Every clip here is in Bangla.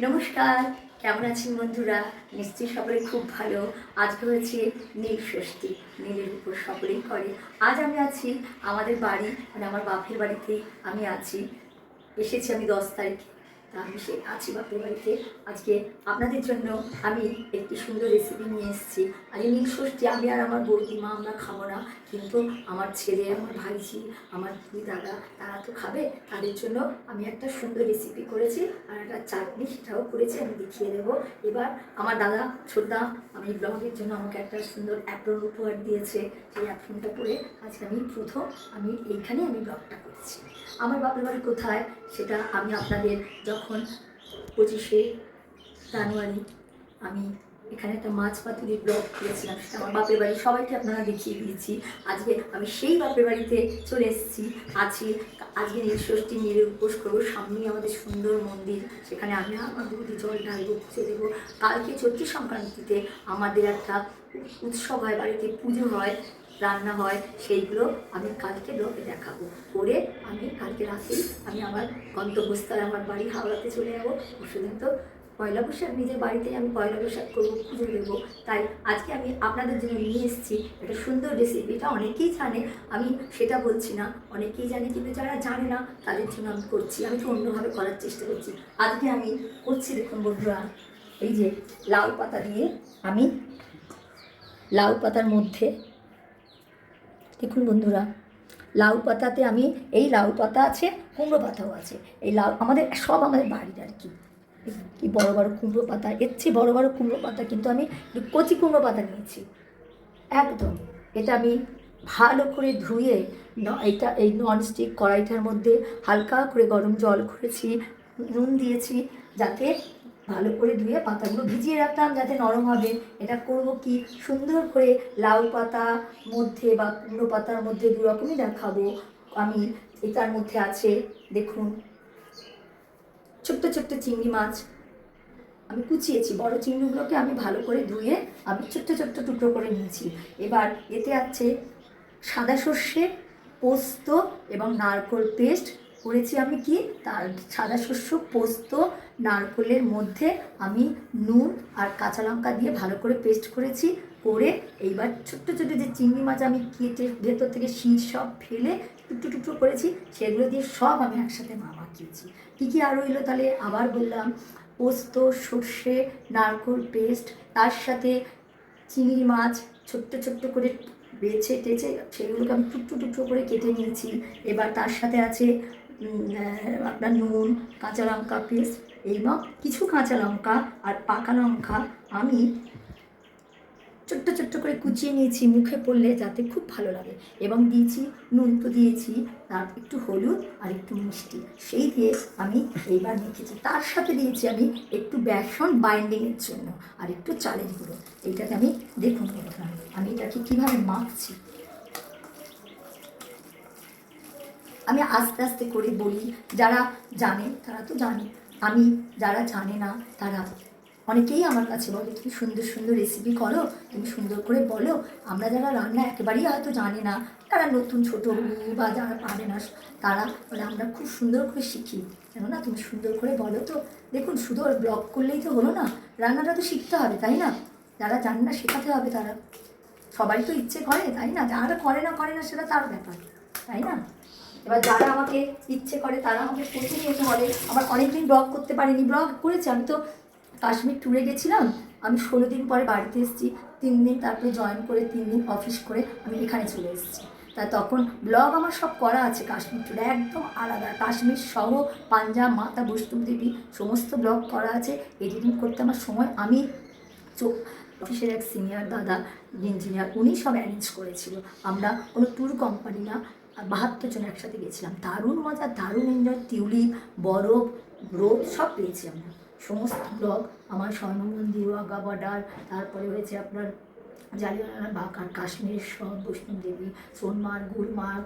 নমস্কার, কেমন আছেন বন্ধুরা? নিশ্চয়ই সকলে খুব ভালো। আজকে হয়েছে নীল ষষ্ঠী। নীলের উপর সকলেই করে। আজ আমি আছি আমাদের বাড়ি মানে আমার বাপের বাড়িতে আমি আছি। এসেছি আমি দশ তারিখে। তা আমি সে আছি বাপের বাড়িতে। আজকে আপনাদের জন্য আমি একটি সুন্দর রেসিপি নিয়ে এসেছি। আজ নীল ষষ্ঠী আমি আর আমার বৌদিমা আমরা খাব না। কিন্তু আমার ছেলে, আমার ভাইজি, আমার দুই দাদা, তারা তো খাবে। তাদের জন্য আমি একটা সুন্দর রেসিপি করেছি আর একটা চাটনি সেটাও করেছি, আমি দেখিয়ে দেবো। এবার আমার দাদা, ছোটদা, আমি ব্লগের জন্য আমাকে একটা সুন্দর অ্যাপ্রন উপহার দিয়েছে। সেই অ্যাপ্রনটা পরে আজকে আমি প্রথম আমি এইখানে আমি ব্লগটা করছি। আমার বাপের বাড়ি কোথায়? সেটা আমি আপনাদের যখন পঁচিশে জানুয়ারি আমি এখানে একটা মাছ পাতুরি ব্লগ করেছিলাম, সেটা আমার বাপের বাড়ি, সবাইকে আপনারা দেখিয়ে দিয়েছি। আজকে আমি সেই বাপের বাড়িতে চলে এসেছি। আছি আজকে নীল ষষ্ঠী নীলের উপোস করব। সামনেই আমাদের সুন্দর মন্দির, সেখানে আমি আমার বৌদি জল ঢালবো, পুজো দেবো। কালকে চৈত্র সংক্রান্তিতে আমাদের একটা উৎসব হয়, বাড়িতে পুজো হয়। রান্না হয়, সেইগুলো আমি কালকে লোকে দেখাবো। করে আমি কালকে রাতেই আমি আমার গন্তব্যস্থলে আমার বাড়ি হাওড়াতে চলে যাব। তো পয়লা বৈশাখ, নিজের বাড়িতেই আমি পয়লা বৈশাখ করব, পুজো দেবো। তাই আজকে আমি আপনাদের জন্য নিয়ে এসেছি একটা সুন্দর রেসিপি এটা অনেকেই জানে, আমি সেটা বলছি না। অনেকেই জানে, কিন্তু যারা জানে না, তাদের জন্য আমি করছি। আমি তো অন্যভাবে করার চেষ্টা করছি। আজকে আমি করছি, দেখুন বন্ধুরা, এই যে লাউ পাতা দিয়ে আমি লাউ পাতার মধ্যে দেখুন বন্ধুরা, লাউ পাতাতে আমি, এই লাউ পাতা আছে, কুমড়ো পাতাও আছে। এই লাউ, আমাদের, সব আমাদের বাড়ির আর কি। কি বড় বড় কুমড়ো পাতা, এর চেয়ে বড় বড় কুমড়ো পাতা কিন্তু আমি কচি কুমড়ো পাতা নিয়েছি। একদম, এটা আমি ভালো করে ধুয়ে এটা, এই ননস্টিক কড়াইটার মধ্যে হালকা করে গরম জল করেছি, নুন দিয়েছি, যাতে ভালো করে ধুয়ে পাতাগুলো ভিজিয়ে রাখতাম যাতে নরম হবে। এটা করব কি? সুন্দর করে লাউ পাতা মধ্যে বা কুমড়ো পাতার মধ্যে দু রকমই দেখাবো। আমি এটার মধ্যে আছে, দেখুন, ছোট্ট ছোট্ট চিংড়ি মাছ। আমি কুচিয়েছি, বড় চিংড়িগুলোকে আমি ভালো করে ধুয়ে আমি ছোট্ট ছোট্ট টুকরো করে নিয়েছি। এবার এতে আছে সাদা সর্ষে, পোস্ত এবং নারকোল পেস্ট। করেছি আমি কি? তার সাদা শস্য, পোস্ত, নারকোলের মধ্যে আমি নুন আর কাঁচা লঙ্কা দিয়ে ভালো করে পেস্ট করেছি, করে এইবার ছোট্ট ছোট্ট যে চিংড়ি মাছ আমি কেটে ভেতর থেকে শীত সব ফেলে টুকরো টুকরো করেছি, সেগুলো দিয়ে সব আমি একসাথে মা মাখিয়েছি। কী কী আরও এলো তাহলে? আবার বললাম, পোস্ত, সর্ষে, নারকোল পেস্ট, তার সাথে চিংড়ি মাছ ছোট্ট ছোট্ট করে বেছে টেছে, সেগুলোকে আমি টুকরো টুকরো করে কেটে নিয়েছি। এবার তার সাথে আছে আপনার নুন, কাঁচা লঙ্কা পেস্ট এবং কিছু কাঁচা লঙ্কা আর পাকা লঙ্কা আমি ছোট্ট ছোট্ট করে কুচিয়ে নিয়েছি মুখে পড়লে যাতে খুব ভালো লাগে। এবং দিয়েছি, নুন তো দিয়েছি, তার একটু হলুদ আর একটু মিষ্টি। সেই দিয়ে আমি এইবার মেখেছি। তার সাথে দিয়েছি আমি একটু বেসন বাইন্ডিংয়ের জন্য আর একটু চালের গুঁড়ো। এইটাকে আমি দেখুন আমি এটাকে কীভাবে মাখছি। আমি আস্তে আস্তে করে বলি, যারা জানে তারা তো জানে। আমি, যারা জানে না তারা। অনেকেই আমার কাছে বলে, তুমি সুন্দর সুন্দর রেসিপি করো, তুমি সুন্দর করে বলো। আমরা যারা রান্না একেবারেই হয়তো জানি না, তারা নতুন, ছোটো বা যারা পারে না, তারা বলে, আমরা খুব সুন্দর করে শিখি। কেননা তুমি সুন্দর করে বলো তো। দেখুন, শুধু ওর ব্লগ করলেই তো হলো না, রান্নাটা তো শিখতে হবে, তাই না? যারা জানে না, শেখাতে হবে তারা। সবাই তো ইচ্ছে করে, তাই না? যারা করে না করে না, সেটা তার ব্যাপার, তাই না? এবার যারা আমাকে ইচ্ছে করে, তারা আমাকে প্রতিনিয়ত বলে, আমার অনেকদিন ব্লগ করতে পারিনি ব্লগ করেছি। আমি তো কাশ্মীর ট্যুরে গেছিলাম, আমি ষোলো দিন পরে বাড়িতে এসেছি, তিন দিন তারপরে জয়েন করে, তিন দিন অফিস করে আমি এখানে চলে এসেছি। তা তখন ব্লগ আমার সব করা আছে, কাশ্মীর ট্যুরে একদম আলাদা। কাশ্মীর সহ পাঞ্জাব, মাতা বৈষ্ণব দেবী সমস্ত ব্লগ করা আছে এডিটিং করতে আমার সময়। আমি চোখ অফিসের এক সিনিয়র দাদা ইঞ্জিনিয়ার উনি সব অ্যারেঞ্জ করেছিল। আমরা কোনো ট্যুর কোম্পানি না বাহাত্তর জন একসাথে গেছিলাম দারুণ মজা, দারুণ এনজয় টিউলিপ, বরফ, রোদ, সব পেয়েছি আমরা। সমস্ত ব্লগ আমার স্বর্ণ মন্দির ওয়াগা বর্ডার তারপরে হয়েছে আপনার জালিয়ানওয়ালা বাগ আর কাশ্মীরের সব বৈষ্ণব দেবী, সোনমার্গ, গুলমার্গ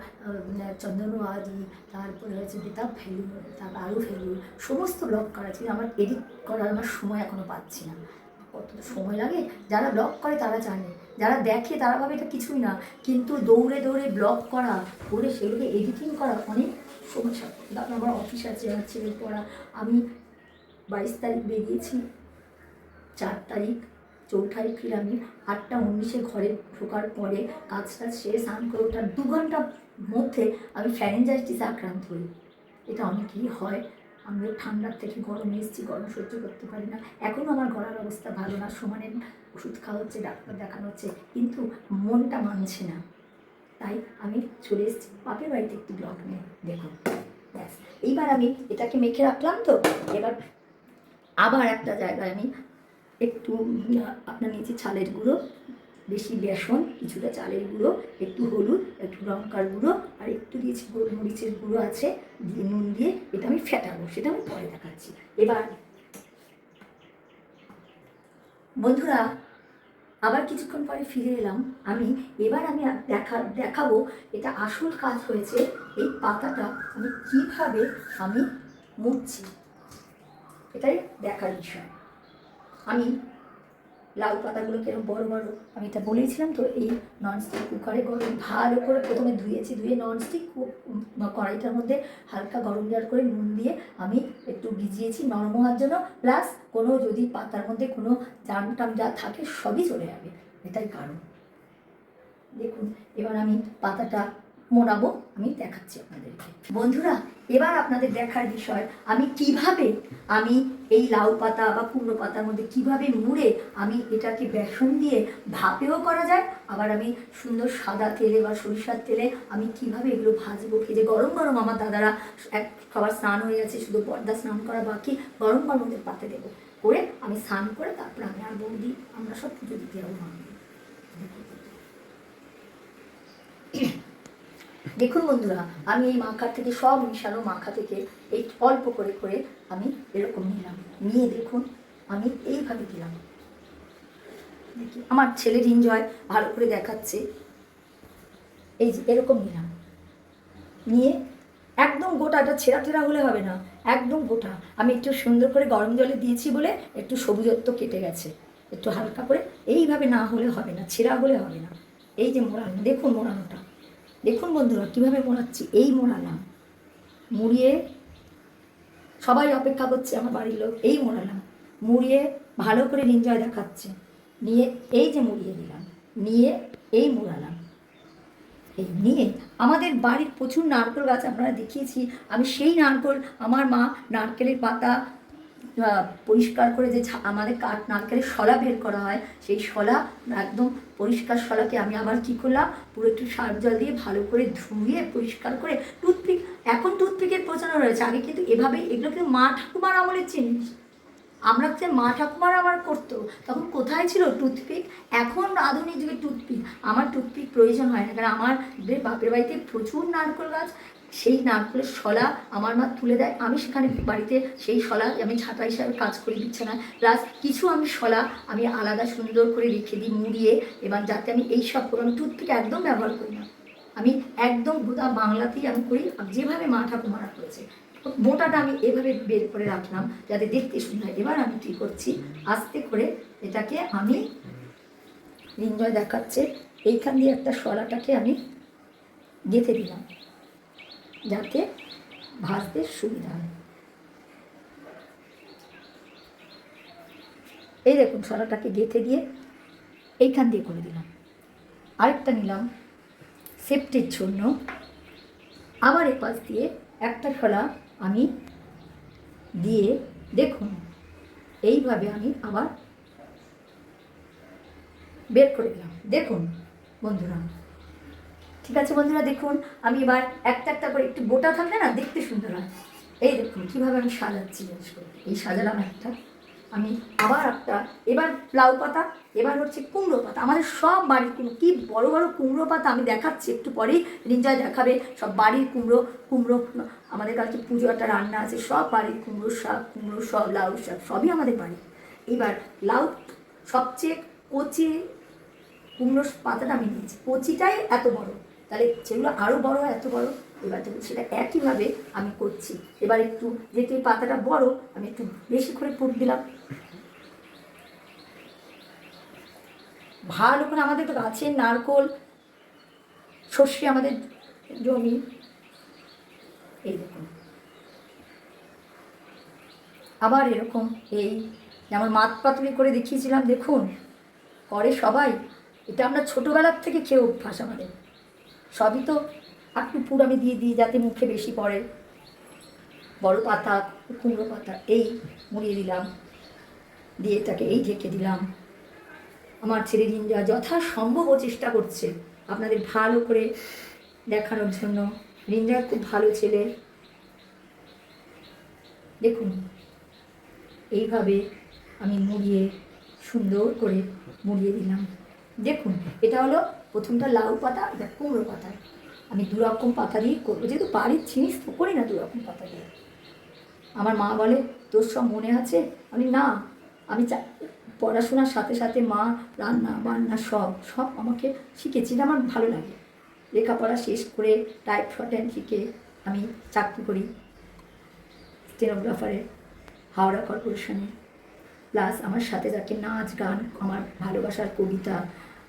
চন্দনওয়াদি তারপরে হয়েছে বেতাব ভ্যালি, তারপর আরও ভ্যালি, সমস্ত ব্লগ করা ছিল আমার এডিট করার আমার সময় এখনও পাচ্ছি না। কত সময় লাগে? যারা ব্লগ করে তারা জানে। যারা দেখে তারা ভাবে এটা কিছুই না। কিন্তু দৌড়ে দৌড়ে ব্লগ করা, করে সেগুলোকে এডিটিং করা অনেক সমস্যা। তারপর আমার অফিস আছে, আমার ছেলের পড়া। আমি বাইশ তারিখ বেরিয়েছি, চার তারিখ চৌঠায় ফিরে আটটা উনিশে ঘরে ঢোকার পরে কাজটা শেষ স্নান করে ওঠার দু ঘণ্টার মধ্যে আমি ফ্যারেঞ্জাইটিসে আক্রান্ত হই। এটা অনেকেরই হয়। আমি ঠান্ডার থেকে গরমে এসেছি, গরম সহ্য করতে পারি না। এখনও আমার গলার অবস্থা ভালো না। সমানে ওষুধ খাওয়া হচ্ছে, ডাক্তার দেখানো হচ্ছে, কিন্তু মনটা মানছে না। তাই আমি চলে এসেছি বাপের বাড়িতে একটু ব্লগ নিয়ে। দেখুন ব্যাস। এইবার আমি এটাকে মেখে রাখলাম তো, এবার আবার একটা জায়গায় আমি একটু, আপনার নিচে ছালের গুঁড়ো বেশি বেসন, কিছুটা চালের গুঁড়ো, একটু হলুদ, একটু লঙ্কার গুঁড়ো, আর একটু দিয়েছি গোলমরিচের গুঁড়ো আছে, দিয়ে নুন দিয়ে এটা আমি ফেটাবো, সেটা আমি পরে দেখাচ্ছি। এবার, বন্ধুরা, আবার কিছুক্ষণ পরে ফিরে এলাম। আমি, এবার আমি দেখা, দেখাবো এটা আসল কাজ হয়েছে, এই পাতাটা আমি কীভাবে আমি মুছছি। এটাই দেখার বিষয়। আমি লাউ পাতাগুলো কীরকম বড় বড়, আমি এটা বলেছিলাম তো, এই ননস্টিক কুকারে গরম ভালো করে প্রথমে ধুয়েছি, ধুয়ে ননস্টিক কড়াইটার মধ্যে হালকা গরম জল করে নুন দিয়ে আমি একটু ভিজিয়েছি নরম হওয়ার জন্য প্লাস কোনো যদি পাতার মধ্যে কোনো জাম টাম যা থাকে সবই চলে যাবে, এটাই কারণ। দেখুন, এবার আমি পাতাটা মোড়াবো, আমি দেখাচ্ছি আপনাদেরকে। বন্ধুরা এবার আপনাদের দেখার বিষয়, আমি কীভাবে আমি এই লাউ পাতা বা কুমড়ো পাতার মধ্যে কীভাবে মুড়ে আমি এটাকে বেসন দিয়ে ভাপেও করা যায়, আবার আমি সুন্দর সাদা তেলে বা সরিষার তেলে আমি কীভাবে এগুলো ভাজবো খেয়ে গরম গরম আমার দাদারা এক সবার স্নান হয়ে গেছে, শুধু পর্দা স্নান করা বাকি, গরম গরম ওদের পাতে দেবো। করে আমি স্নান করে তারপরে আমি আর বৌদি, আমরা সব পুজো দিতে যাব মাকে দেখুন বন্ধুরা, আমি এই মাখার থেকে সব মিশানো মাখা থেকে এই অল্প করে করে আমি এরকম নিলাম। নিয়ে দেখুন, আমি এইভাবে দিলাম। দেখি, আমার ছেলের এনজয় ভালো করে দেখাচ্ছে। এই যে, এরকম নিলাম। নিয়ে একদম গোটাটা ছেঁড়া টেরা হলে হবে না, একদম গোটা। আমি একটু সুন্দর করে গরম জলে দিয়েছি বলে একটু সবুজত্ব কেটে গেছে। একটু হালকা করে, এইভাবে না হলে হবে না, ছেঁড়া হলে হবে না। এই যে মোড়ানো, দেখুন মোড়ানোটা। দেখুন বন্ধুরা, কীভাবে মোড়াচ্ছি এই মোড়ালাম মুড়িয়ে সবাই অপেক্ষা করছে, আমার বাড়ির লোক, এই মোড়ালাম মুড়িয়ে ভালো করে এনজয় দেখাচ্ছে। নিয়ে এই যে মুড়িয়ে দিলাম, নিয়ে এই মোড়ালাম এই নিয়ে আমাদের বাড়ির প্রচুর নারকেল গাছ, আপনারা দেখিয়েছি, আমি সেই নারকেল, আমার মা নারকেলের পাতা পরিষ্কার করে যে আমাদের কাঠ নারকেলের শলা বের করা হয়, সেই শলা একদম পরিষ্কার শলাকে আমি আবার কি করলাম? পুরো একটু সার জল দিয়ে ভালো করে ধুয়ে পরিষ্কার করে টুথপিক এখন টুথপিকের প্রচলন রয়েছে। আগে কিন্তু এভাবে এগুলো কিন্তু মা ঠাকুমার আমলের জিনিস আমরা যে মা ঠাকুমার আমার করতো, তখন কোথায় ছিল টুথপিক? এখন আধুনিক যুগে টুথপিক। আমার টুথপিক প্রয়োজন হয় না। কারণ আমার বাপের বাড়িতে প্রচুর নারকোল গাছ। সেই নারকেলের শলা আমার মা তুলে দেয়। আমি সেখানে বাড়িতে সেই শলা আমি ছাতা হিসাবে কাজ করে দিচ্ছে না প্লাস কিছু আমি শলা আমি আলাদা সুন্দর করে রেখে দিই, মুড়িয়ে। এবং যাতে আমি এই সব করে, আমি টুথপিক একদম ব্যবহার করি না। আমি একদম গোটা বাংলাতেই আমি করি। যেভাবে মা ঠাকুমারা করেছে, মোটাটা আমি এভাবে বের করে রাখলাম যাতে দেখতে সুন্দর এবার আমি কী করছি, আস্তে করে এটাকে আমি নির্ণয় দেখাচ্ছে। এইখান দিয়ে একটা শলাটাকে আমি গেঁথে দিলাম। যাতে ভাজতে সুবিধা হয়। এই দেখুন শলাটাকে গেঁথে দিয়ে এইখান দিয়ে করে দিলাম। আরেকটা নিলাম সেফটির জন্য। আবার এপাশ দিয়ে একটা শলা আমি দিয়ে দেখুন, এইভাবে আমি আবার বের করে দিলাম। দেখুন বন্ধুরা ঠিক আছে বন্ধুরা, দেখুন, আমি এবার একটা একটা করে একটু গোটা থাকলে না দেখতে সুন্দর হয়। এই দেখুন, কীভাবে আমি সাজাচ্ছি জিনিস করে এই সাজালাম একটা। আমি আবার একটা, এবার লাউ পাতা, এবার হচ্ছে কুমড়ো পাতা। আমাদের সব বাড়ির কুমড়ো, কী বড় বড় কুমড়ো পাতা আমি দেখাচ্ছি, একটু পরেই রিঞ্জয় দেখাবে। সব বাড়ির কুমড়ো কুমড়ো, আমাদের কাছে পুজো একটা রান্না আছে, সব বাড়ির কুমড়ো শাক, কুমড়ো সব, লাউ শাক, সবই আমাদের বাড়ি। এবার লাউ, সবচেয়ে কচি কুমড়োর পাতাটা আমি নিয়েছি। কচিটাই এত বড়। তাহলে যেগুলো আরও বড় এত বড়, এবার সেটা একইভাবে আমি করছি। এবার একটু যেহেতু পাতাটা বড়, আমি একটু বেশি করে পুট দিলাম। ভালো করে আমাদের তো গাছের নারকোল, সর্ষে আমাদের জমি। এই দেখুন। আবার এরকম এই যেমন মাত পাতুরি করে দেখিয়েছিলাম, দেখুন। করে সবাই, এটা আমরা ছোটোবেলার থেকে খেয়ে অভ্যাস আমাদের। সবই তো একটু পুর আমি দিয়ে দিই যাতে মুখে বেশি পড়ে। বড় পাতা, কুমড়ো পাতা, এই মুড়িয়ে দিলাম। দিয়ে এটাকে এই ঢেকে দিলাম। আমার ছেলে রিঞ্জা যথাসম্ভব চেষ্টা করছে আপনাদের ভালো করে দেখানোর জন্য। রিঞ্জা খুব ভালো ছেলে। দেখুন, এইভাবে আমি মুড়িয়ে সুন্দর করে মুড়িয়ে দিলাম। দেখুন, এটা হলো প্রথমটা লাউ পাতা এটা কুমড়ো পাতা। আমি দু রকম পাতা দিয়ে করব। যেহেতু বাড়ির জিনিস তো করি না দু রকম পাতা দিয়ে। আমার মা বলে, তোর সব মনে আছে? আমি, না। আমি পড়াশোনার সাথে সাথে মা, রান্না বান্না সব সব আমাকে শিখেছি আমার ভালো লাগে। লেখাপড়া শেষ করে টাইপ শর্টেন শিখে আমি চাকরি করি। স্টেনোগ্রাফারে হাওড়া কর্পোরেশনে প্লাস আমার সাথে থাকে নাচ, গান, আমার ভালোবাসার কবিতা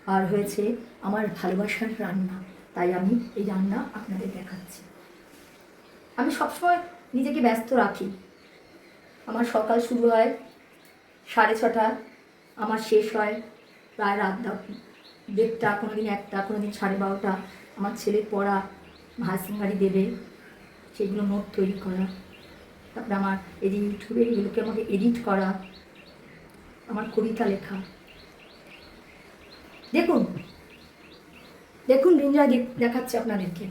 আর হয়েছে আমার ভালোবাসার রান্না। তাই আমি এই রান্না আপনাদের দেখাচ্ছি। আমি সবসময় নিজেকে ব্যস্ত রাখি। আমার সকাল শুরু হয়, সাড়ে ছটা, আমার শেষ হয়, প্রায় রাত দেড়টা কোনো দিন একটা কোনো দিন সাড়ে বারোটা, আমার ছেলের পড়া ভাসিংবাড়ি দেবে, সেগুলো নোট তৈরি করা। তারপরে আমার এই যে ইউটিউবে এগুলোকে আমাকে এডিট করা। আমার কবিতা লেখা। দেখুন। দেখুন রিঞ্জয় দেখ- দেখাচ্ছে আপনাদেরকে।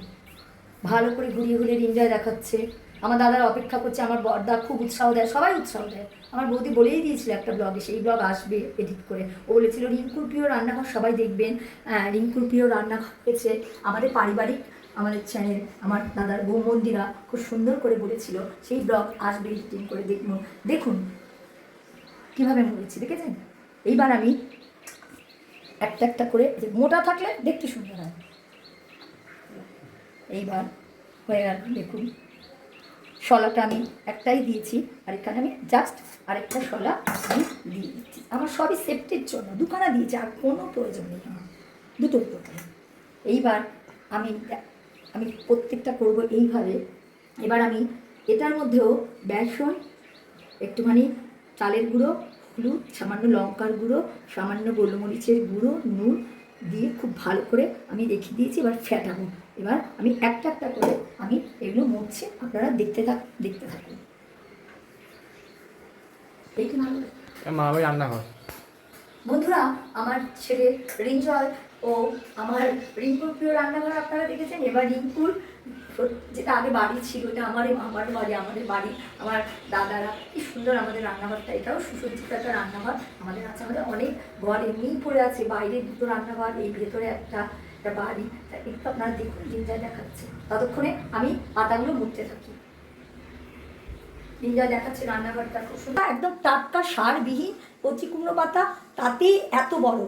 ভালো করে ঘুরিয়ে ঘুরিয়ে রিঞ্জয় দেখাচ্ছে। আমার দাদার অপেক্ষা করছে আমার বর্দা খুব উৎসাহ দেয় সবাই উৎসাহ দেয়। আমার বৌদি বলেই দিয়েছিল একটা ব্লগে সেই ব্লগ আসবে এডিট করে। ও বলেছিল রিঙ্কুর প্রিয় রান্নাঘর সবাই দেখবেন। আহ, রিঙ্কুর প্রিয় রান্নাঘর হয়েছে আমাদের পারিবারিক আমাদের চ্যানেল আমার দাদার বউ মন্দিরা খুব সুন্দর করে বলেছিল সেই ব্লগ আসবে এডিটিং করে দেখুন দেখুন কীভাবে মুড়েছি দেখেছেন? এইবার আমি একটা একটা করে যে মোটা থাকলে দেখতে সুন্দর হয়। এইবার হয়ে গেল, দেখুন। শলাটা আমি একটাই দিয়েছি আর এখানে আমি জাস্ট আরেকটা শলা আমি দিয়ে দিচ্ছি। আমার সবই সেফটির জন্য, দুখানা দিয়েছি, আর কোনো প্রয়োজন নেই আমার দুটোর প্রয়োজন। এইবার আমি আমি প্রত্যেকটা করব এইভাবে। এবার আমি এটার মধ্যেও বেসন, একটুখানি চালের গুঁড়ো হলুদ সামান্য লঙ্কার গুঁড়ো সামান্য গোলমরিচের গুঁড়ো নুন দিয়ে খুব ভালো করে আমি রেখে দিয়েছি এবার ফ্যাটাবো এবার আমি একটা একটা করে আমি এগুলো মুছছি আপনারা দেখতে থাক দেখতে থাকুন। ভালো রান্নাঘর বন্ধুরা আমার ছেলে রিঞ্জয় ও আমার রিঙ্কুর প্রিয় রান্নাঘর আপনারা দেখেছেন এবার রিঙ্কুর যেটা আগে বাড়ি ছিল, এটা আমার আমার বাড়ি, আমাদের বাড়ি, আমার দাদারা, কি সুন্দর আমাদের রান্নাঘরটা, এটাও সুসজ্জিত একটা রান্নাঘর। আমাদের আছে আমাদের অনেক ঘর, এমনিই পড়ে আছে, বাইরে দুটো রান্নাঘর, এই ভেতরে একটা একটা বাড়ি। একটু আপনারা দেখুন রিঞ্জয় দেখাচ্ছে। ততক্ষণে আমি পাতাগুলো মুড়তে থাকি। নিঞ্জা দেখাচ্ছে রান্নাঘরটা খুব সুন্দর। একদম টাটকা সারবিহীন কচি কুমড়ো পাতা, তাতেই এত বড়।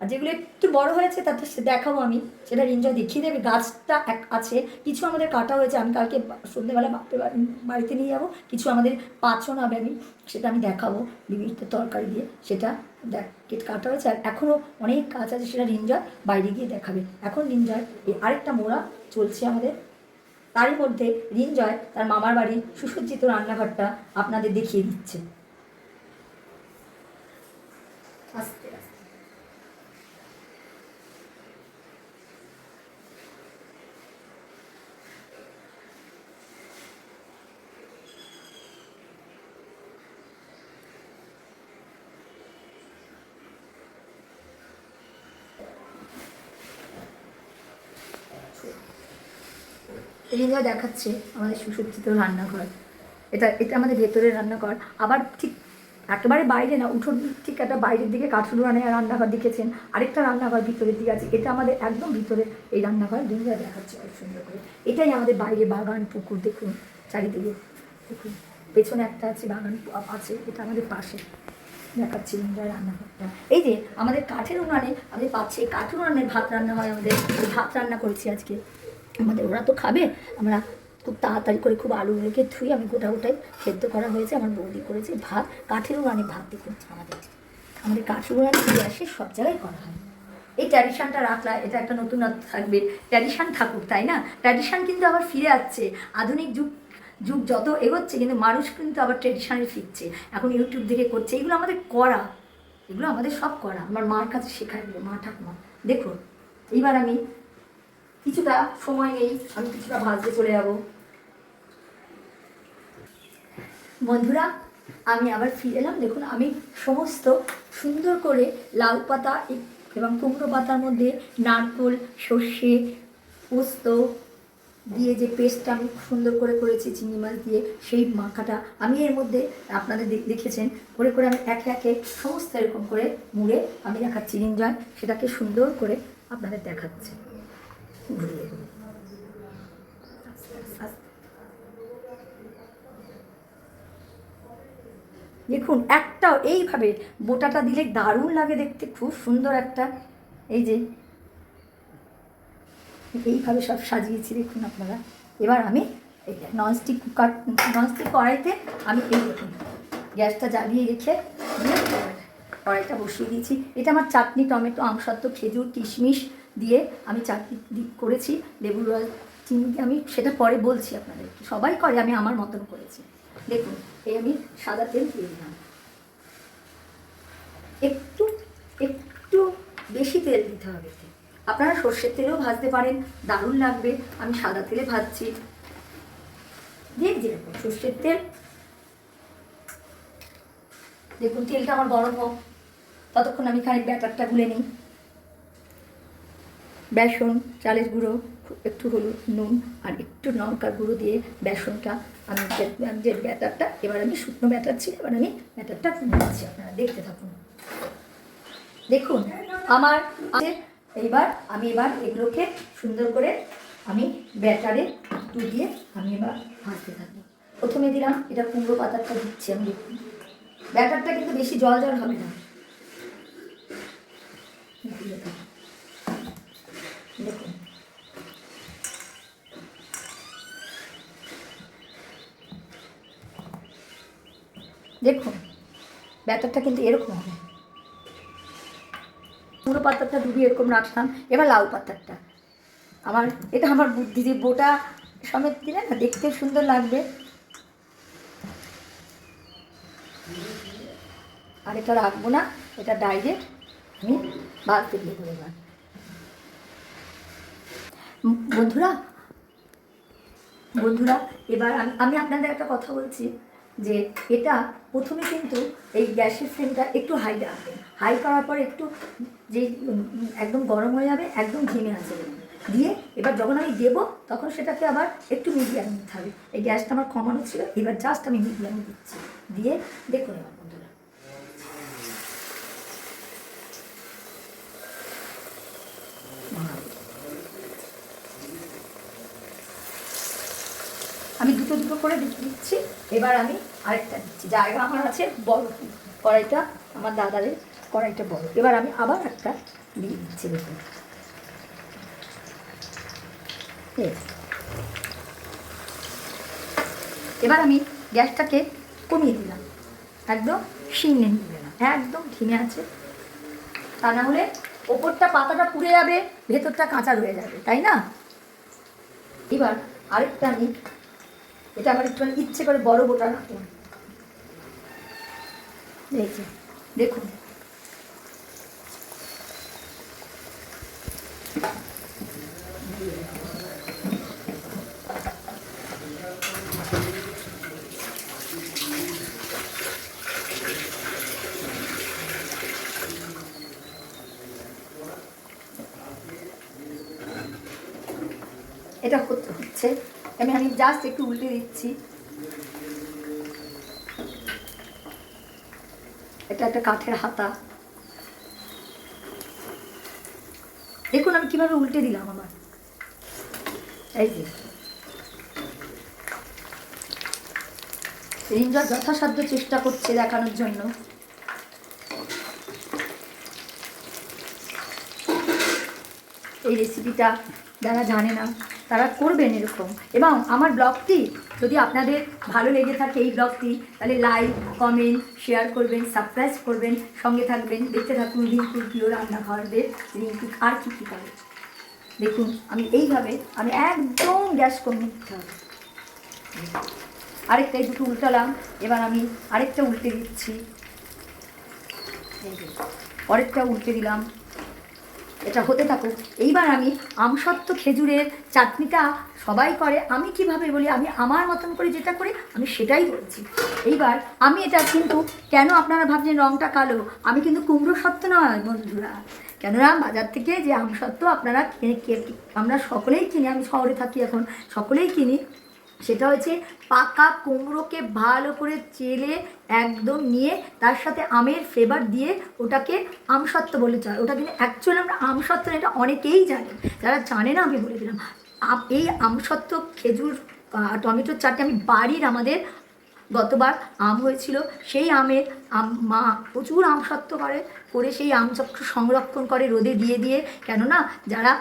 আর যেগুলো একটু বড় হয়েছে, তাতে সে দেখাবো আমি। সেটা নিঞ্জা দেখিয়ে দেবে। গাছটা এক আছে। কিছু আমাদের কাটা হয়েছে। আমি কালকে সন্ধ্যেবেলা বাপের বাড়িতে নিয়ে যাব। কিছু আমাদের পাচন হবে আমি সেটা আমি দেখাবো বিভিন্ন তরকারি দিয়ে। সেটা দেখ, কাটা হয়েছে। আর এখনও অনেক কাজ আছে, সেটা নিঞ্জা বাইরে গিয়ে দেখাবে। এখন এই আরেকটা মোড়া চলছে আমাদের। তারই মধ্যে রিঞ্জয় তার মামার বাড়ির সুসজ্জিত রান্নাঘরটা আপনাদের দেখিয়ে দিচ্ছে আস্তে আস্তে রিঞ্জয় দেখাচ্ছে আমাদের সুসজ্জিত রান্নাঘর। এটা এটা আমাদের ভেতরের রান্নাঘর। আবার ঠিক একেবারে বাইরে না, উঠোন ঠিক একটা বাইরের দিকে কাঠুর রান্না রান্নাঘর দেখেছেন। আরেকটা রান্নাঘর ভিতরের দিকে আছে। এটা আমাদের একদম ভিতরে এই রান্নাঘর। রিঞ্জয় দেখাচ্ছে অনেক সুন্দর করে। এটাই আমাদের বাইরে বাগান, পুকুর, দেখুন চারিদিকে। দেখুন, পেছনে একটা আছে, বাগান আছে, এটা আমাদের পাশে। দেখাচ্ছি রিঞ্জয় রান্নাঘরটা। এই যে আমাদের কাঠের উনানে, আমাদের পাচ্ছে কাঠের উনানে ভাত রান্না হয় আমাদের। ভাত রান্না করেছি আজকে। আমাদের ওরা তো খাবে। আমরা খুব তাড়াতাড়ি করে খুব আলু রেখে ধুই আমি গোটা গোটাই সেদ্ধ করা হয়েছে। আমার বৌদি করেছে ভাত। কাঠের উনানে ভাত দেখুন আমাদের। আমাদের কাঠের উনানে গ্যাসে সব জায়গায় করা হয়। এই ট্র্যাডিশনটা রাখলা, এটা একটা নতুন থাকবে। ট্র্যাডিশন থাকুক, তাই না? ট্র্যাডিশান কিন্তু আবার ফিরে আসছে। আধুনিক যুগ যুগ যত এগোচ্ছে, কিন্তু মানুষ কিন্তু আবার ট্র্যাডিশানে ফিরছে। এখন ইউটিউব দেখে করছে। এগুলো আমাদের করা। এগুলো আমাদের সব করা। আমার মার কাছে শেখা এগুলো মা, ঠাকুমা, দেখুন। এইবার আমি কিছুটা সময় নেই, আমি কিছুটা ভাজতে চলে যাব। বন্ধুরা, আমি আবার ফিরে এলাম। দেখুন, আমি সমস্ত সুন্দর করে লাউ পাতা এবং কুমড়ো পাতার মধ্যে নারকোল, সর্ষে, পোস্ত দিয়ে যে পেস্টটা আমি সুন্দর করে করেছি, চিংড়ি মাছ দিয়ে, সেই মাখাটা আমি এর মধ্যে আপনাদের দেখ- দেখেছেন। করে করে আমি একে একে সমস্ত এরকম করে মুড়ে আমি দেখাচ্ছি। এনজয় সেটাকে সুন্দর করে আপনাদের দেখাচ্ছি। দেখুন একটাও এইভাবে বোটাটা দিলে দারুণ লাগে দেখতে, খুব সুন্দর একটা, এই যে, এইভাবে সব সাজিয়েছি দেখুন আপনারা। এবার আমি ননস্টিক কুকার ননস্টিক কড়াইতে আমি এই দেখুন, গ্যাসটা জ্বালিয়ে রেখে কড়াইটা বসিয়ে দিয়েছি। এটা আমার চাটনি, টমেটো আমসত্ত্ব খেজুর, কিশমিশ দিয়ে আমি চাকরি করেছি, লেবুর রস, চিনি আমি সেটা পরে বলছি আপনাদের সবাই করে, আমি আমার মতন করেছি। দেখুন, এই আমি সাদা তেল দিয়ে দিলাম। একটু একটু বেশি তেল দিতে হবে আপনারা সর্ষের তেলেও ভাজতে পারেন, দারুণ লাগবে। আমি সাদা তেলে ভাজছি। দিয়ে যেরকম সর্ষের তেল। দেখুন, তেলটা আমার গরম হোক। ততক্ষণ আমি খানিক ব্যাটারটা গুলে নিই। বেসন, চালের গুঁড়ো, একটু হলুদ, নুন আর একটু লঙ্কার গুঁড়ো দিয়ে বেসনটা আমি যে- ব্যাটারটা, এবার আমি শুকনো ব্যাটার ছিল, এবার আমি ব্যাটারটা নিচ্ছি, আপনারা দেখতে থাকুন। দেখুন, আমার এইবার আমি এবার এগুলোকে সুন্দর করে আমি ব্যাটারে একটু দিয়ে আমি এবার ভাজতে থাকব। প্রথমে দিলাম এটা কুমড়ো পাতাটা দিচ্ছি আমি। দেখুন ব্যাটারটা কিন্তু বেশি জল জল হবে না। দেখুন। দেখুন, ব্যাটারটা কিন্তু এরকম হবে। পুরো পাতাটা ডুবিয়ে এরকম রাখলাম, এবার লাউ পাতাটা আমার, এটা আমার বুদ্ধি বোটা সমেত দিলে না দেখতে সুন্দর লাগবে। আর এটা রাখব না, এটা ডাইরেক্ট আমি ভাজতে দিয়ে দেবো বন্ধুরা বন্ধুরা, এবার আমি আপনাদের একটা কথা বলছি যে এটা প্রথমে কিন্তু এই গ্যাসের ফ্লেমটা একটু হাই রাখবেন হাই করার পর একটু যে, একদম গরম হয়ে যাবে, একদম ধিমে আসবে। দিয়ে এবার যখন আমি দেবো, তখন সেটাকে আবার একটু মিডিয়াম নিতে হবে। এই গ্যাসটা আমার কমানো ছিল, এবার জাস্ট আমি মিডিয়ামে দিচ্ছি। দিয়ে দেখুন এবার বন্ধুরা আমি দুটো দুটো করে দিচ্ছি। এবার আমি আরেকটা দিচ্ছি। জায়গা আমার আছে বড় কড়াইটা আমার দাদারের কড়াইটা বড় এবার আমি আবার একটা দিয়ে দিচ্ছি দেখুন। এবার আমি গ্যাসটাকে কমিয়ে দিলাম। একদম শিঙে নিয়ে দিলাম একদম ধিমে আছে। তা না হলে ওপরটা পাতাটা পুড়ে যাবে, ভেতরটা কাঁচা রয়ে যাবে, তাই না? এবার আরেকটা আমি এটা আমার একটু ইচ্ছে করে বড় বোটা রাখলাম যে, দেখুন এটা হতে হচ্ছে আমি আমি জাস্ট একটু উল্টে দিচ্ছি। এটা একটা কাঠের হাতা। দেখুন আমি কীভাবে উল্টে দিলাম আমার। এই যে। রিঞ্জা যথাসাধ্য চেষ্টা করছে দেখানোর জন্য। এই রেসিপিটা যারা জানে না তারা করবেন এরকম। এবং আমার ব্লগটি যদি আপনাদের ভালো লেগে থাকে এই ব্লগটি, তাহলে লাইক কমেন্ট শেয়ার করবেন সাবস্ক্রাইব করবেন, সঙ্গে থাকবেন। দেখতে থাকুন রিঙ্কুর প্রিয় রান্নাঘরদের রিঙ্কু আর কী কী করে দেখুন, আমি এইভাবে, আমি একদম গ্যাস কমিয়ে দিতে হবে। আরেকটা দুটো উল্টালাম, এবার আমি আরেকটা উল্টে দিচ্ছি। পরেরটা উল্টে দিলাম। এটা হতে থাকুক। এইবার আমি আমসত্ত্ব খেজুরের চাটনিটা সবাই করে। আমি কীভাবে বলি? আমি আমার মতন করে যেটা করি, আমি সেটাই বলছি। এইবার আমি এটা কিন্তু কেন আপনারা ভাবছেন রঙটা কালো? আমি কিন্তু কুমড়ো সত্ত্ব নয়, বন্ধুরা। কেননা বাজার থেকে যে আমসত্ত্ব আপনারা আমরা সকলেই কিনি। আমি শহরে থাকি এখন, সকলেই কিনি। সেটা হচ্ছে পাকা কুমড়োকে ভালো করে চেলে একদম নিয়ে তার সাথে আমের ফ্লেভার দিয়ে ওটাকে আমসত্ত্ব বলে চলে ওটা কিন্তু অ্যাকচুয়ালি আমরা আমসত্ত্ব এটা অনেকেই জানে। যারা জানে না, আমি বলে দিলাম। এই আমসত্ত্ব খেজুর টমেটোর চাটনি আমি বাড়ির আমাদের গতবার আম হয়েছিল। সেই আমের আম মা প্রচুর আম সত্ত্ব করে করে সেই আম সংরক্ষণ করে রোদে দিয়ে দিয়ে। কেননা যারা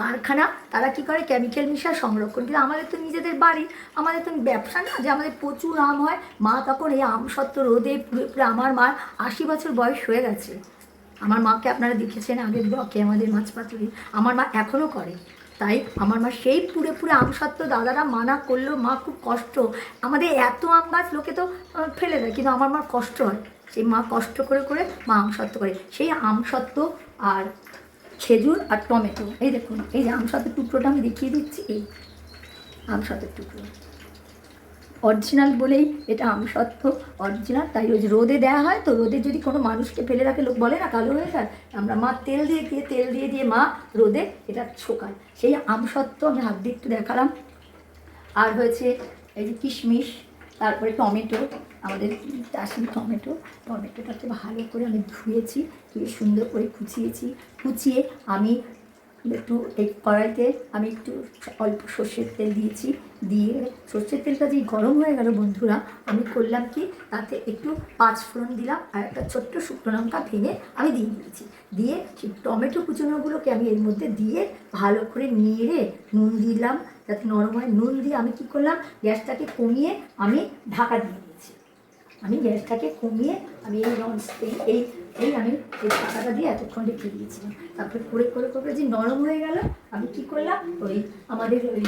কারখানা, তারা কি করে? কেমিক্যাল মিশা সংরক্ষণ। কিন্তু আমাদের তো নিজেদের বাড়ি, আমাদের তো ব্যবসা না যে আমাদের প্রচুর আম হয়। মা তখন এই আম সত্ত্ব রোদে পুড়ে আমার মার আশি বছর বয়স হয়ে গেছে। আমার মাকে আপনারা দেখেছেন আগের ব্লকে আমাদের মাছ পাতুরি আমার মা এখনও করে। তাই আমার মা সেই পুড়ে পুড়ে আম সত্ত্ব দাদারা মানা করল, মা, খুব কষ্ট। আমাদের এত আম গাছ লোকে তো ফেলে দেয়, কিন্তু আমার মার কষ্ট হয়। সেই মা কষ্ট করে করে মা আম সত্ত্ব করে। সেই আম সত্ত্ব আর খেজুর আর টমেটো। এই দেখুন, এই যে আমসত্ত্বের টুকরোটা আমি দেখিয়ে দিচ্ছি, এই আমসত্ত্বের টুকরো। অরিজিনাল বলেই এটা আমসত্ত্ব অরিজিনাল তাই ওই রোদে দেওয়া হয়, তো রোদে যদি কোনো মানুষকে ফেলে রাখে, লোক বলে না কালো হয়ে যায়, আমরা মা তেল দিয়ে দিয়ে, তেল দিয়ে দিয়ে মা রোদে এটা শোকায় সেই আমসত্ত্ব আমি হাত দিয়ে একটু দেখালাম। আর হয়েছে এই যে কিশমিশ তারপরে টমেটো, আমাদের চাষি টমেটো। টমেটোটাকে ভালো করে আমি ধুয়েছি, ধুয়ে সুন্দর করে কুচিয়েছি। কুচিয়ে আমি একটু এই কড়াইতে আমি একটু অল্প সর্ষের তেল দিয়েছি। দিয়ে সর্ষের তেলটা যেই গরম হয়ে গেল বন্ধুরা, আমি করলাম কি, তাতে একটু পাঁচ ফোড়ন দিলাম আর একটা ছোট্ট শুকনো লঙ্কা ভেঙে আমি দিয়ে দিয়েছি। দিয়ে টমেটো কুচনোগুলোকে আমি এর মধ্যে দিয়ে ভালো করে নেড়ে নুন দিলাম। যাতে নরম হয় নুন দিয়ে আমি কি করলাম? গ্যাসটাকে কমিয়ে আমি ঢাকা দিয়ে দিয়েছি। আমি গ্যাসটাকে কমিয়ে আমি এই এই এই আমি এই ঢাকাটা দিয়ে এতক্ষণ রেখে দিয়েছিলাম। তারপরে করে করে করে, যে নরম হয়ে গেল, আমি কি করলাম? ওই আমাদের ওই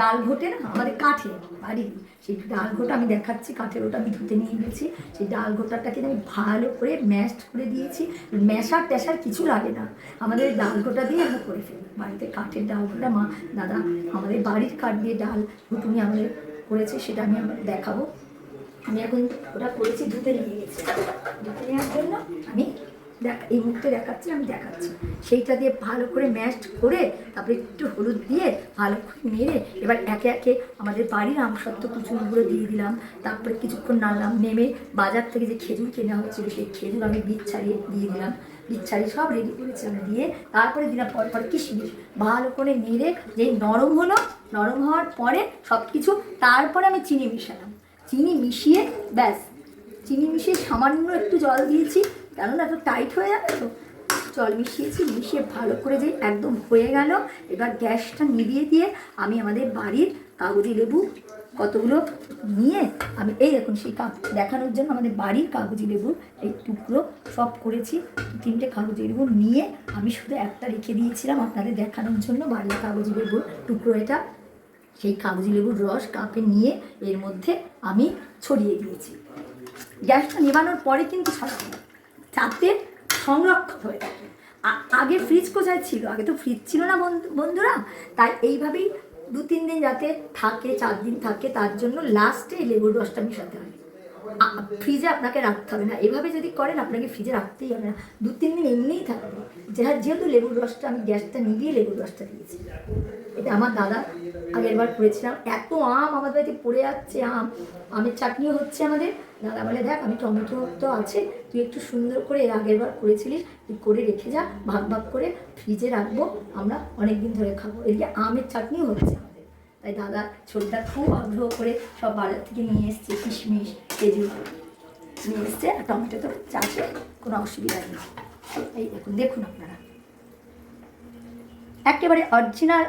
ডাল ঘোটে না, আমাদের কাঠে বাড়ি সেই ডাল ঘোটা আমি দেখাচ্ছি, কাঠের ওটা আমি ধুতে নিয়ে গেছি। সেই ডাল ঘোটাটাকে আমি ভালো করে ম্যাশড করে দিয়েছি। ম্যাশার ট্যাশার কিছু লাগে না। আমাদের ডাল ঘোটা দিয়ে আমরা করে ফেলি। বাড়িতে কাঠের ডাল ঘোটা, মা, দাদা, আমাদের বাড়ির কাঠ দিয়ে ডাল ঘুটুনি আমাদের করেছে, সেটা আমি দেখাবো। আমি এখন ওটা করেছি, ধুতে নিয়ে গেছি। ধুতে নেওয়ার জন্য আমি দেখ, এই মুহূর্তে দেখাচ্ছি, আমি দেখাচ্ছি। সেইটা দিয়ে ভালো করে ম্যাশড করে, তারপরে একটু হলুদ দিয়ে ভালো করে নেড়ে, এবার একে একে আমাদের বাড়ির আমসত্ত্ব কুচুরগুলো দিয়ে দিলাম। তারপরে কিছুক্ষণ নাড়লাম, নেমে বাজার থেকে যে খেজুর কেনা হচ্ছিল, সেই খেজুর আমি বীজ ছাড়িয়ে দিয়ে দিলাম। বীজ ছাড়িয়ে সব রেডি করেছি আমি দিয়ে, তারপরে দিলাম পর পর কিশমিশ। ভালো করে নেড়ে, যেই নরম হলো, নরম হওয়ার পরে সব কিছু তারপরে আমি চিনি মিশালাম। চিনি মিশিয়ে, ব্যাস। চিনি মিশিয়ে সামান্য একটু জল দিয়েছি, কেননা একটু টাইট হয়ে যাবে তো। জল মিশিয়েছি, মিশিয়ে ভালো করে যে একদম হয়ে গেল। এবার গ্যাসটা নিভিয়ে দিয়ে আমি আমাদের বাড়ির কাগজি লেবু কতগুলো নিয়ে আমি এই দেখুন সেই কাপ দেখানোর জন্য আমাদের বাড়ির কাগজি লেবু এই টুকরো সব করেছি। তিনটে কাগজি লেবু নিয়ে আমি শুধু একটা রেখে দিয়েছিলাম আপনাদের দেখানোর জন্য বাড়ির কাগজি লেবুর টুকরো এটা। সেই কাগজি লেবুর রস কাপে নিয়ে এর মধ্যে আমি ছড়িয়ে দিয়েছি। গ্যাসটা নেবানোর পরে কিন্তু ছড়াবো যাতে সংরক্ষণ হয়ে থাকে। আগে ফ্রিজ কোথায় ছিল? আগে তো ফ্রিজ ছিল না বন্ধু- বন্ধুরা। তাই এইভাবেই দু তিন দিন যাতে থাকে, চার দিন থাকে, তার জন্য লাস্টে লেবুর রসটা মিশাতে হয়। ফ্রিজে আপনাকে রাখতে হবে না। এভাবে যদি করেন, আপনাকে ফ্রিজে রাখতেই হবে না। দু, তিন দিন এমনিই থাকবে। যেটা যেহেতু লেবুর রসটা, আমি গ্যাসটা নিভিয়ে লেবুর রসটা দিয়েছি। এটা আমার দাদা আগের বার করেছিলাম। এত আম আমাদের বাড়িতে পড়ে যাচ্ছে আম। আমের চাটনিও হচ্ছে আমাদের। দাদা বলে, দেখ, আমি টমেটো তো আছে। তুই একটু সুন্দর করে এর আগের বার করেছিলিস। তুই করে রেখে যা। ভাগ ভাগ করে ফ্রিজে রাখব। আমরা অনেক দিন ধরে খাব। এদিকে আমের চাটনিও হচ্ছে। তাই দাদা ছোটদা খুব আগ্রহ করে সব বাজার থেকে নিয়ে এসছে, কিশমিশ, খেজুর নিয়ে এসছে, আর টমেটো তো চাষে কোনো অসুবিধা নেই। এই দেখুন দেখুন আপনারা। একেবারে অরিজিনাল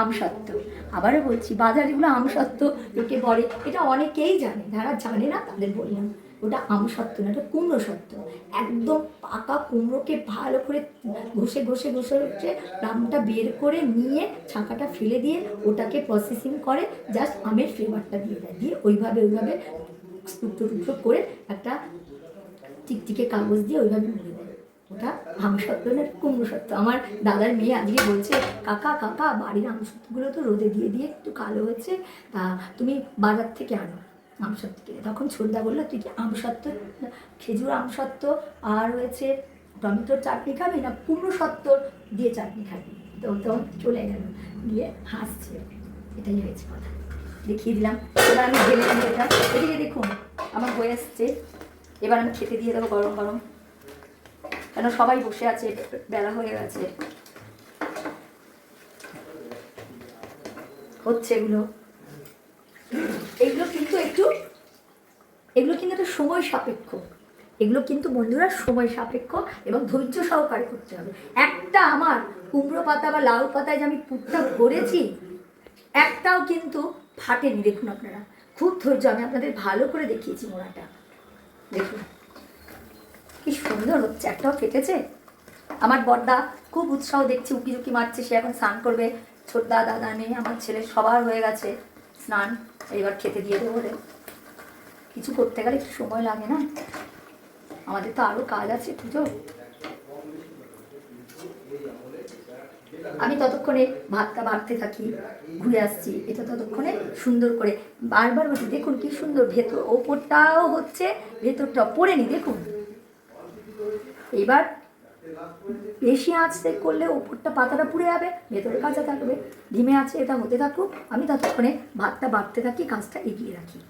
আম সত্ত্ব আবারও বলছি, বাজারে এগুলো আম সত্ত্ব লোকে বলে, এটা অনেকেই জানে, যারা জানে না তাদের বললাম। ওটা আম সত্ত্ব না, ওটা কুমড়ো সত্ত্ব একদম পাকা কুমড়োকে ভালো করে ঘষে ঘষে ঘষে ঘষে রামটা বের করে নিয়ে ছাঁকাটা ফেলে দিয়ে ওটাকে প্রসেসিং করে জাস্ট আমের ফ্লেভারটা দিয়ে দেয়। দিয়ে ওইভাবে ওইভাবে টুকরো টুকরো করে একটা টিকটিকে কাগজ দিয়ে ওইভাবে মুড়ে দেয়। ওটা আম সত্ত্ব না, কুমড়ো সত্ত্ব আমার দাদার মেয়ে আজকে বলছে, কাকা কাকা, বাড়ির আম সত্ত্বগুলো তো রোদে দিয়ে দিয়ে একটু কালো হচ্ছে তা তুমি বাজার থেকে আনো। আম সত্ত্ব কিনে তখন ছোটদা বলল, তুই কি আম সত্ত্ব খেজুর আম সত্ত্ব আর হয়েছে টমেটোর চাটনি খাবি না কুমড়ো সত্ত্ব দিয়ে চাটনি খাবি? তো তখন চলে গেল, গিয়ে হাসছে। এটাই হয়েছে কথা। দেখিয়ে দিলাম। এবার আমি ঢেলে দিই এটা। এদিকে দেখুন, আমার হয়ে আসছে। এবার আমি খেতে দিয়ে দেবো গরম গরম। কেন সবাই বসে আছে, বেলা হয়ে গেছে। হচ্ছে এগুলো। এগুলো কিন্তু একটু, এগুলো কিন্তু একটা সময় সাপেক্ষ। এগুলো কিন্তু বন্ধুরা সময় সাপেক্ষ এবং ধৈর্য সহকারে করতে হবে। একটা আমার কুমড়ো পাতা বা লাউ পাতায় যে আমি পুরটা ভরেছি, একটাও কিন্তু ফাটেনি। দেখুন আপনারা, খুব ধৈর্য। আমি আপনাদের ভালো করে দেখিয়েছি মোড়াটা। দেখুন, কি সুন্দর হচ্ছে। একটাও ফেটেছে। আমার বড়দা খুব উৎসাহ দেখছি, উকি ঝুঁকি মারছে। সে এখন স্নান করবে। ছোটদা দাদা নেই আমার ছেলে সবার হয়ে গেছে স্নান। এবার খেতে দিয়ে দেবো রে। কিছু করতে গেলে একটু সময় লাগে না? আমাদের তো আরও কাজ আছে, পুজো। আমি ততক্ষণে ভাতটা বাড়তে থাকি, ঘুরে আসছি। এটা ততক্ষণে সুন্দর করে বারবার বলছি, দেখুন কি সুন্দর ভেতর ওপরটাও হচ্ছে ভেতরটা পড়ে নি দেখুন। এবার বেশি আঁচতে করলে ওপরটা পাতাটা পুড়ে যাবে, ভেতরে কাঁচা থাকবে। ধিমে আছে, এটা হতে থাকুক, আমি ততক্ষণে ভাতটা বাড়তে থাকি, কাজটা এগিয়ে রাখি।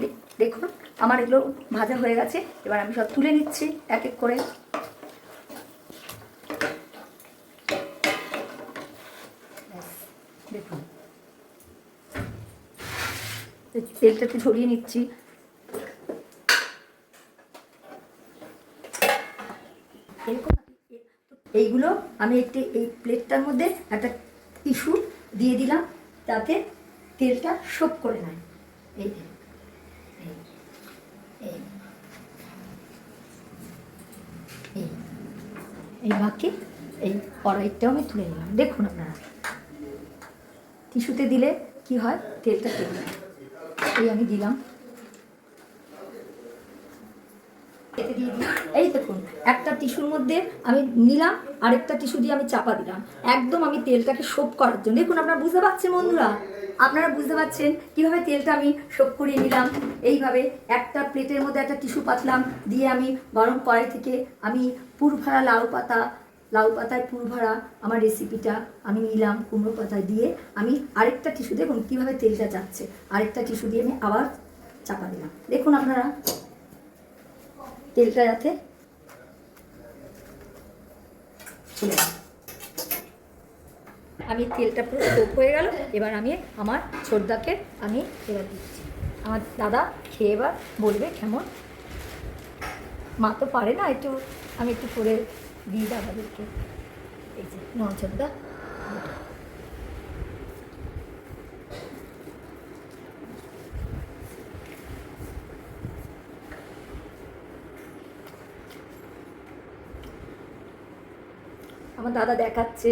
দে- দেখুন, আমার এগুলো ভাজা হয়ে গেছে, এবার আমি সব তুলে নিচ্ছি, এক এক করে। দেখুন। তেলটা একটু ঝরিয়ে নিচ্ছি এরকম এইগুলো আমি একটি এই প্লেটটার মধ্যে একটা টিস্যু দিয়ে দিলাম তাতে তেলটা শোপ করে নেয় এই, এই বাকি এই কড়াইটাও আমি তুলে নিলাম। দেখুন আপনারা টিস্যুতে দিলে কি হয়? তেলটা তেল এই আমি দিলাম এতে দিয়ে দিই। এই দেখুন, একটা টিস্যুর মধ্যে আমি নিলাম, আরেকটা টিস্যু দিয়ে আমি চাপা দিলাম। একদম আমি তেলটাকে সোপ করার জন্য। দেখুন, আপনারা বুঝতে পারছেন বন্ধুরা? আপনারা বুঝতে পারছেন কীভাবে তেলটা আমি সোপ করিয়ে নিলাম? এইভাবে একটা প্লেটের মধ্যে একটা টিস্যু পাতলাম, দিয়ে আমি গরম কড়াই থেকে আমি পুর ভরা লাউ পাতা, লাউ পাতায় পুর ভরা আমার রেসিপিটা আমি নিলাম কুমড়ো পাতায় দিয়ে আমি আরেকটা টিস্যু, দেখুন কীভাবে তেলটা যাচ্ছে। আরেকটা টিস্যু দিয়ে আমি আবার চাপা দিলাম। দেখুন আপনারা। তেলটা যাতে চলে আমি তেলটা পুরো সোপ হয়ে গেল এবার আমি আমার ছোটদাকে আমি এবার দিচ্ছি। আমার দাদা খেয়ে এবার বলবে কেমন? মা তো পারে না একটু আমি একটু করে দিই দাদাদেরকে। এই যে নয় ছোটদা আমার দাদা দেখাচ্ছে।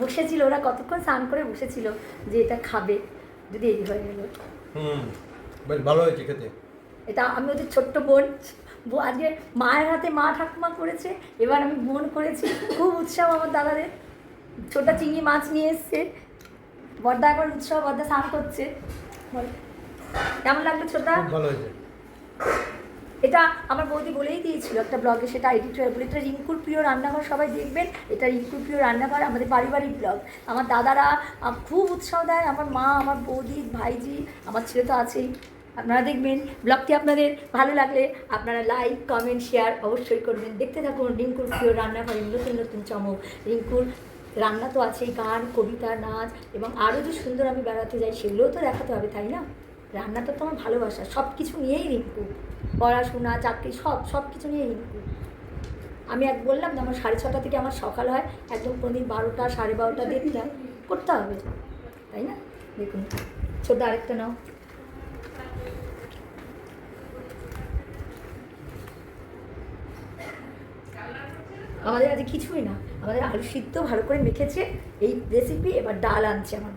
বসেছিল ওরা কতক্ষণ স্নান করে বসেছিল যে এটা খাবে যদি এই হয়ে গেল হুম বেশ ভালো হয়েছে খেতে। এটা আমি ওদের ছোট্ট বোন। আজকে মায়ের হাতে মা ঠাকুমা করেছে এবার আমি বোন করেছি। খুব উৎসাহ আমার দাদাদের। ছোটা চিংড়ি মাছ নিয়ে এসছে। বর্দা একবার উৎসাহ বর্দা স্নান করছে। বল কেমন লাগল ছোটা ভালো হয়েছে। এটা আমার বৌদি বলেই দিয়েছিল একটা ব্লগে সেটা এডিটোরিয়াল বলে। এটা রিঙ্কুর প্রিয় রান্নাঘর, সবাই দেখবেন। এটা রিঙ্কুর প্রিয় রান্নাঘর, আমাদের পারিবারিক ব্লগ আমার দাদারা খুব উৎসাহ দেয়। আমার মা, আমার বৌদি, ভাইজি, আমার ছেলে তো আছেই। আপনারা দেখবেন ব্লগটি আপনাদের ভালো লাগলে আপনারা লাইক কমেন্ট শেয়ার অবশ্যই করবেন। দেখতে থাকুন রিঙ্কুর প্রিয় রান্নাঘরে নতুন নতুন চমক। রিঙ্কুর রান্না তো আছেই, গান, কবিতা, নাচ এবং আরও যে সুন্দর আমি বেড়াতে যাই, সেগুলোও তো দেখাতে হবে, তাই না? রান্নাটা তো আমার ভালোবাসা সব কিছু নিয়েই রিঙ্কু। পড়াশোনা, চাকরি, সব সব কিছু নিয়ে হিংকু আমি এক বললাম যে আমার সাড়ে ছটা থেকে আমার সকাল হয়, একদম কোনদিন বারোটা, সাড়ে বারোটা দেখলাম। করতে হবে তাই না? দেখুন, ছোটো আরেকটা নাও। আমাদের আজকে কিছুই না, আমাদের আলু সিদ্ধ ভালো করে মেখেছে, এই রেসিপি এবার ডাল আনছে আমার